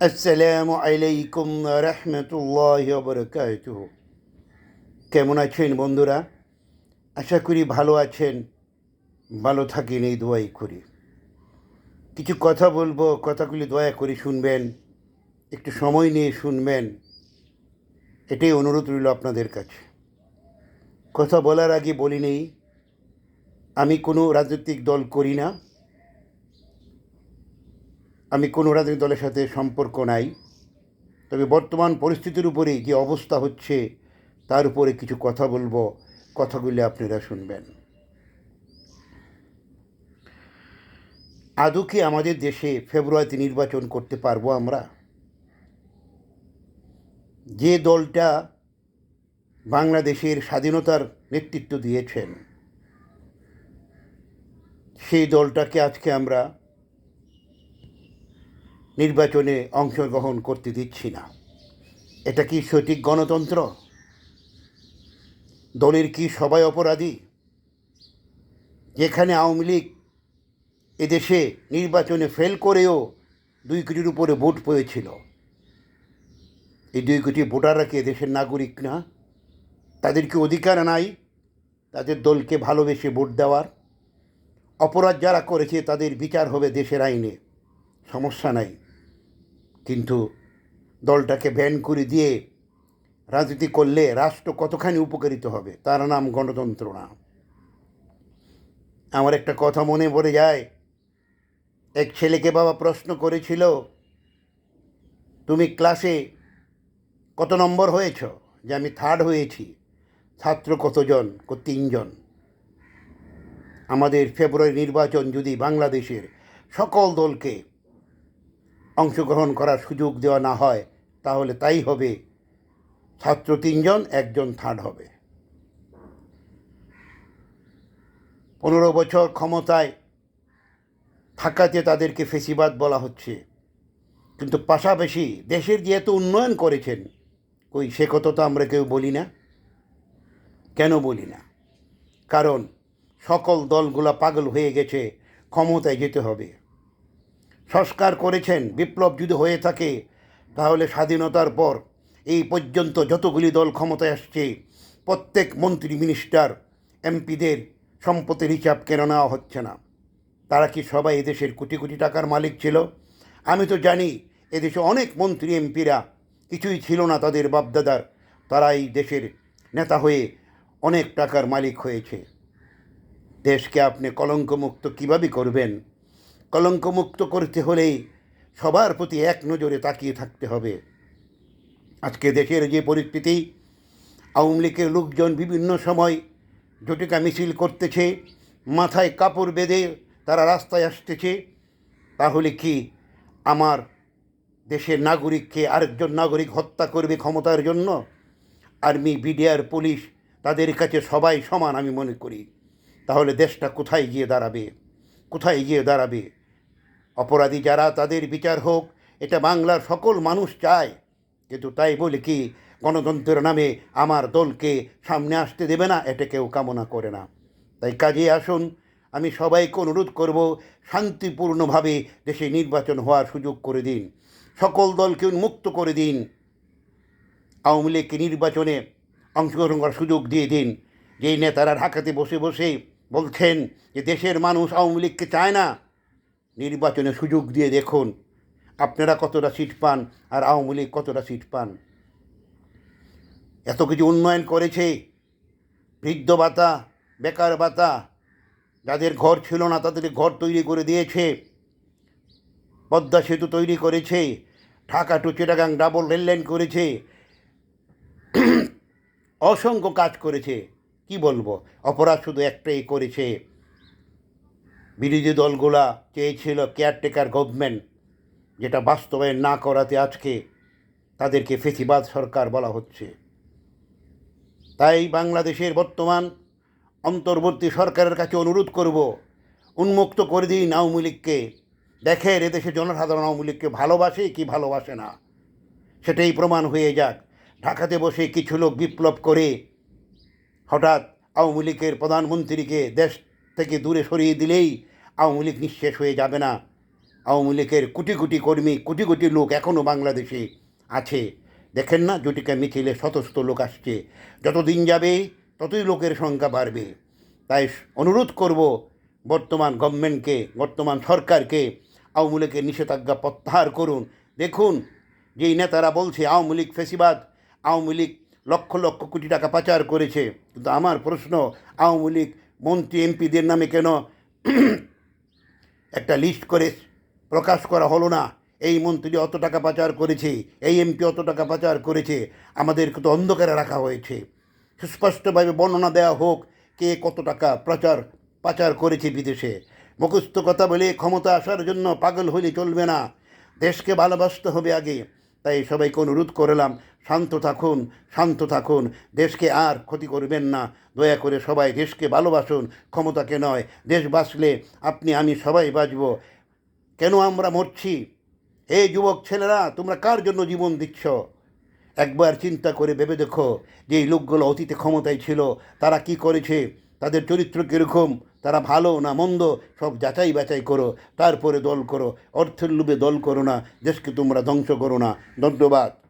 আসসালামু আলাইকুম রহমতুল্লাহ বরকাত কেমন আছেন বন্ধুরা? আশা করি ভালো আছেন। ভালো থাকেন এই দোয়াই করি। কিছু কথা বলব, কথাগুলি দয়া করে শুনবেন। একটু সময় নিয়ে শুনবেন। এটাই অনুরোধ রইল আপনাদের কাছে। কথা বলার আগে বলি নেই, আমি কোনো রাজনৈতিক দল করি না। আমি কোনো রাজনৈতিক দলের সাথে সম্পর্ক নাই, তবে বর্তমান পরিস্থিতির উপরে যে অবস্থা হচ্ছে, তার উপরে কিছু কথা বলব, কথাগুলি আপনারা শুনবেন। আদৌ কি আমাদের দেশে ফেব্রুয়ারিতে নির্বাচন করতে পারব আমরা? যে দলটা বাংলাদেশের স্বাধীনতার নেতৃত্ব দিয়েছেন, সেই দলটাকে আজকে আমরা নির্বাচনে অংশগ্রহণ করতে দিচ্ছি না। এটা কি সঠিক গণতন্ত্র? দলের কি সবাই অপরাধী? যেখানে আওয়ামী লীগ এদেশে নির্বাচনে ফেল করেও দুই কোটির উপরে ভোট পেয়েছিল। এই দুই কোটি ভোটাররা কি এদেশের নাগরিক না? তাদের কি অধিকার নাই? তাদের দলকে ভালোবেসে ভোট দেওয়ার? অপরাধ যারা করেছে তাদের বিচার হবে দেশের আইনে। সমস্যা নাই। কিন্তু দলটাকে ব্যান করে দিয়ে রাজনীতি করলে রাষ্ট্র কতখানি উপকারিত হবে, তার নাম গণতন্ত্র না। আমার একটা কথা মনে পড়ে যায়, এক ছেলেকে বাবা প্রশ্ন করেছিল, তুমি ক্লাসে কত নম্বর হয়েছ? যে আমি থার্ড হয়েছি। ছাত্র কতজন? তিনজন। আমাদের ফেব্রুয়ারি নির্বাচন যদি বাংলাদেশের সকল দলকে অংশগ্রহণ করার সুযোগ দেওয়া না হয়, তাহলে তাই হবে। ছাত্র তিনজন, একজন থার্ড হবে। পনেরো বছর ক্ষমতায় থাকাতে তাদেরকে ফেসিবাদ বলা হচ্ছে। কিন্তু পাশাপাশি দেশের যে এত উন্নয়ন করেছেন ওই সে কথা তো আমরা কেউ বলি না। কেন বলি না? কারণ সকল দলগুলা পাগল হয়ে গেছে, ক্ষমতায় যেতে হবে। সংস্কার করেছেন, বিপ্লব যদি হয়ে থাকে, তাহলে স্বাধীনতার পর এই পর্যন্ত যতগুলি দল ক্ষমতায় আসছে, প্রত্যেক মন্ত্রী মিনিস্টার এমপিদের সম্পত্তির হিসাব কেন নেওয়া হচ্ছে না? তারা কি সবাই এদেশের কোটি কোটি টাকার মালিক ছিল? আমি তো জানি এদেশে অনেক মন্ত্রী এমপিরা কিছুই ছিল না তাদের বাপদাদার। তারা এই দেশের নেতা হয়ে অনেক টাকার মালিক হয়েছে। দেশকে আপনি কলঙ্কমুক্ত কীভাবে করবেন? কলঙ্কমুক্ত করতে হলেই সবার প্রতি এক নজরে তাকিয়ে থাকতে হবে। আজকে দেশের যে পরিস্থিতি, আওয়ামী লীগের লোকজন বিভিন্ন সময় জটিকা মিছিল করতেছে, মাথায় কাপড় বেঁধে তারা রাস্তায় আসতেছে। তাহলে কি আমার দেশের নাগরিককে আরেকজন নাগরিক হত্যা করবে ক্ষমতার জন্য? আর্মি, বিডিআর, পুলিশ, তাদের কাছে সবাই সমান আমি মনে করি। তাহলে দেশটা কোথায় গিয়ে দাঁড়াবে? কোথায় গিয়ে দাঁড়াবে? অপরাধী যারা তাদের বিচার হোক, এটা বাংলার সকল মানুষ চায়। কিন্তু তাই বলে কি, গণতন্ত্রের নামে আমার দলকে সামনে আসতে দেবে না, এটা কেউ কামনা করে না। তাই কাজে আসুন, আমি সবাইকে অনুরোধ করব, শান্তিপূর্ণভাবে দেশে নির্বাচন হওয়ার সুযোগ করে দিন। সকল দলকে উন্মুক্ত করে দিন। আওয়ামী লীগকে নির্বাচনে অংশগ্রহণ করার সুযোগ দিয়ে দিন। যেই নেতারা ঢাকাতে বসে বসে বলছেন যে দেশের মানুষ আওয়ামী লীগকে চায় না। নির্বাচনে সুযোগ দিয়ে দেখুন, আপনারা কতটা সিট পান আর আওয়ামী লীগ কতটা সিট পান। এত কিছু উন্নয়ন করেছে, বৃদ্ধ ভাতা, বেকার ভাতা, যাদের ঘর ছিল না তাদের ঘর তৈরি করে দিয়েছে। পদ্মা সেতু তৈরি করেছে, Dhaka to Chittagong double rail line করেছে। অসংখ্য কাজ করেছে। কি বলব? অপরাধ শুধু একটাই করেছে। বিরোধী দলগুলা চেয়েছিল কেয়ারটেকার গভর্নমেন্ট যেটা বাস্তবায়ন না করাতে আজকে তাদেরকে ফেসিবাদ সরকার বলা হচ্ছে। তাই বাংলাদেশের বর্তমান অন্তর্বর্তী সরকারের কাছে অনুরোধ করব, উন্মুক্ত করে দিন আওয়ামী লীগকে। দেখেন, এদেশে জনসাধারণ আওয়ামী লীগকে ভালোবাসে কি ভালোবাসে না? সেটাই প্রমাণ হয়ে যাক। ঢাকাতে বসে কিছু লোক বিপ্লব করে হঠাৎ আওয়ামী লীগের প্রধানমন্ত্রীকে দেশ থেকে দূরে সরিয়ে দিলেই আওয়ামী লীগ নিঃশেষ হয়ে যাবে না। আওয়ামী লীগের কোটি কোটি কর্মী, কোটি কোটি লোক এখনও বাংলাদেশে আছে। দেখেন না জটিকা মিছিলে শত শত লোক আসছে। যতদিন যাবে, ততই লোকের সংখ্যা বাড়বে। তাই অনুরোধ করব, বর্তমান গভর্নমেন্টকে, বর্তমান সরকারকে আওয়ামী লীগের নিষেধাজ্ঞা প্রত্যাহার করুন। দেখুন, যেই নেতারা বলছে আওয়ামী লীগ ফেসিবাদ, আওয়ামী লীগ লক্ষ লক্ষ কোটি টাকা পাচার করেছে। কিন্তু আমার প্রশ্ন, আওয়ামী লীগ মন্ত্রী, এমপিদের নামে কেন একটা লিস্ট করে প্রকাশ করা হলো না? এই মন্ত্রী অত টাকা পাচার করেছে, এই এমপি অত টাকা পাচার করেছে আমাদেরকে তো অন্ধকারে রাখা হয়েছে। সুস্পষ্টভাবে বর্ণনা দেওয়া হোক কে কত টাকা প্রচার, পাচার করেছে বিদেশে। মুখস্থ কথা বলে ক্ষমতা আসার জন্য পাগল হলে চলবে না। দেশকে ভালোবাসতে হবে আগে। তাই সবাইকে অনুরোধ করলাম শান্ত থাকুন শান্ত থাকুন। দেশকে আর ক্ষতি করবেন না। দয়া করে সবাই দেশকে ভালোবাসুন। ক্ষমতাকে নয়, দেশ বাঁচলে আপনি, আমি সবাই বাঁচব। কেন আমরা মরছি? এই যুবক ছেলেরা, তোমরা কার জন্য জীবন দিচ্ছ? একবার চিন্তা করে ভেবে দেখো যে এই লোকগুলো অতীতে ক্ষমতায় ছিল, তারা কি করেছে? তাদের চরিত্র কীরকম? তারা ভালো না মন্দ? সব যাচাই বাছাই করো, তারপরে দল করো। অর্থের লোভে দল করো না, দেশকে তোমরা ধ্বংস করো না। ধন্যবাদ।